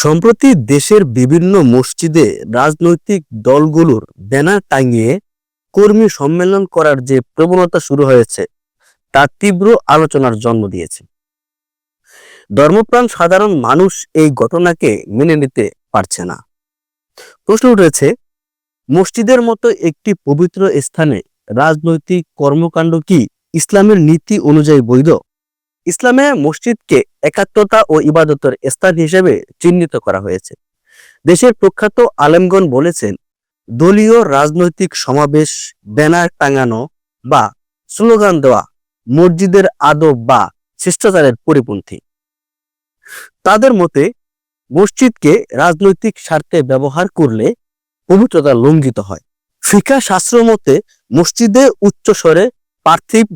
সম্প্রতি দেশের বিভিন্ন মসজিদে রাজনৈতিক দলগুলোর ব্যানার টাঙিয়ে কর্মী সম্মেলন করার যে প্রবণতা শুরু হয়েছে, তা তীব্র আলোচনার জন্ম দিয়েছে। ধর্মপ্রাণ সাধারণ মানুষ এই ঘটনাকে মেনে নিতে পারছে না। প্রশ্ন উঠেছে, মসজিদের মতো একটি পবিত্র স্থানে রাজনৈতিক কর্মকাণ্ড কি ইসলামের নীতি অনুযায়ী বৈধ? ইসলামে মসজিদকে একাত্মতা ও ইবাদতের স্থান হিসেবে চিহ্নিত করা হয়েছে। দেশের প্রখ্যাত আলেমগণ বলেছেন, দলীয় রাজনৈতিক সমাবেশ, ব্যানার টাঙানো বা স্লোগান দেওয়া মসজিদের আদব বা শিষ্টাচারের পরিপন্থী। তাদের মতে, মসজিদকে রাজনৈতিক স্বার্থে ব্যবহার করলে পবিত্রতা লঙ্ঘিত হয়। ফিকা শাস্ত্র মতে, মসজিদে উচ্চস্বরে পার্থিব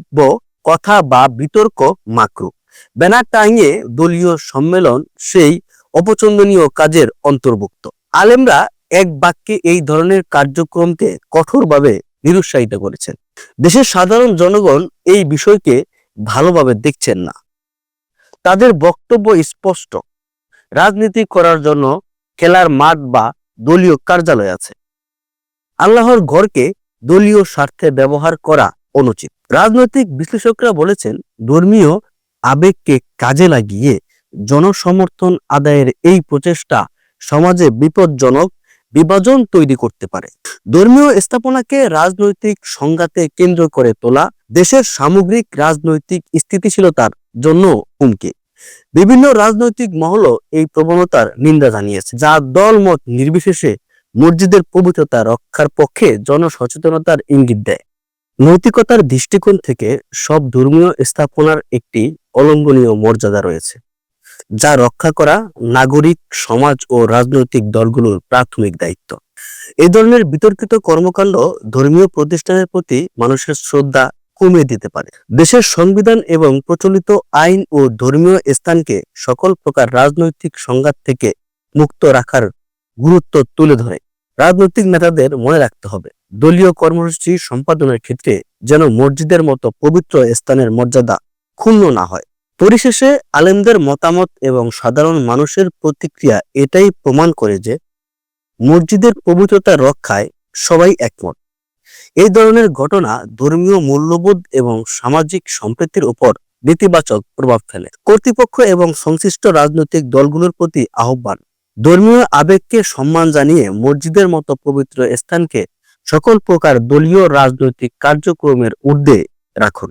কথা বা বিতর্ক মাকরু। ব্যানার টাঙিয়ে দলীয় সম্মেলন সেই অপছন্দনীয় কাজের অন্তর্ভুক্ত। আলেমরা এক বাক্যে এই ধরনের কার্যক্রমকে কঠোরভাবে নিরুৎসাহিত করেছেন। দেশের সাধারণ জনগণ এই বিষয়কে ভালোভাবে দেখছেন না। তাদের বক্তব্য স্পষ্ট। রাজনীতি করার জন্য খেলার মাঠ বা দলীয় কার্যালয় আছে। আল্লাহর ঘরকে দলীয় স্বার্থে ব্যবহার করা অনুচিত। রাজনৈতিক বিশ্লেষকরা বলেছেন, ধর্মীয় আবেগকে কাজে লাগিয়ে জনসমর্থন আদায়ের এই প্রচেষ্টা সমাজে বিপজ্জনক বিভাজন তৈরি করতে পারে। ধর্মীয় স্থাপনাকে রাজনৈতিক সংঘাতে কেন্দ্র করে তোলা দেশের সামগ্রিক রাজনৈতিক স্থিতিশীলতার জন্য হুমকি। বিভিন্ন রাজনৈতিক মহলও এই প্রবণতার নিন্দা জানিয়েছে, যা দলমত নির্বিশেষে মসজিদের পবিত্রতা রক্ষার পক্ষে জনসচেতনতার ইঙ্গিত দেয়। নৈতিকতার দৃষ্টিকোণ থেকে সব ধর্মীয় স্থাপনার একটি অলঙ্ঘনীয় মর্যাদা রয়েছে, যা রক্ষা করা নাগরিক, সমাজ ও রাজনৈতিক দলগুলোর প্রাথমিক দায়িত্ব। এই ধরনের বিতর্কিত কর্মকাণ্ড ধর্মীয় প্রতিষ্ঠানের প্রতি মানুষের শ্রদ্ধা কমিয়ে দিতে পারে। দেশের সংবিধান এবং প্রচলিত আইন ও ধর্মীয় স্থানকে সকল প্রকার রাজনৈতিক সংঘাত থেকে মুক্ত রাখার গুরুত্ব তুলে ধরে। রাজনৈতিক নেতাদের মনে রাখতে হবে দলীয় কর্মসূচি সম্পাদনের ক্ষেত্রে যেন মসজিদের মতো পবিত্র স্থানের মর্যাদা ক্ষুণ্ণ না হয়। পরিশেষে আলেমদের মতামত এবং সাধারণ মানুষের প্রতিক্রিয়া এটাই প্রমাণ করে যে মসজিদের পবিত্রতা রক্ষায় সবাই একমত। এই ধরনের ঘটনা ধর্মীয় মূল্যবোধ এবং সামাজিক সম্প্রীতির উপর নেতিবাচক প্রভাব ফেলে। কর্তৃপক্ষ এবং সংশ্লিষ্ট রাজনৈতিক দলগুলোর প্রতি আহ্বান। ধর্মীয় আবেগকে সম্মান জানিয়ে মসজিদের মতো পবিত্র স্থানকে সকল প্রকার দলীয় রাজনৈতিক কার্যক্রমের ঊর্ধ্বে রাখুন।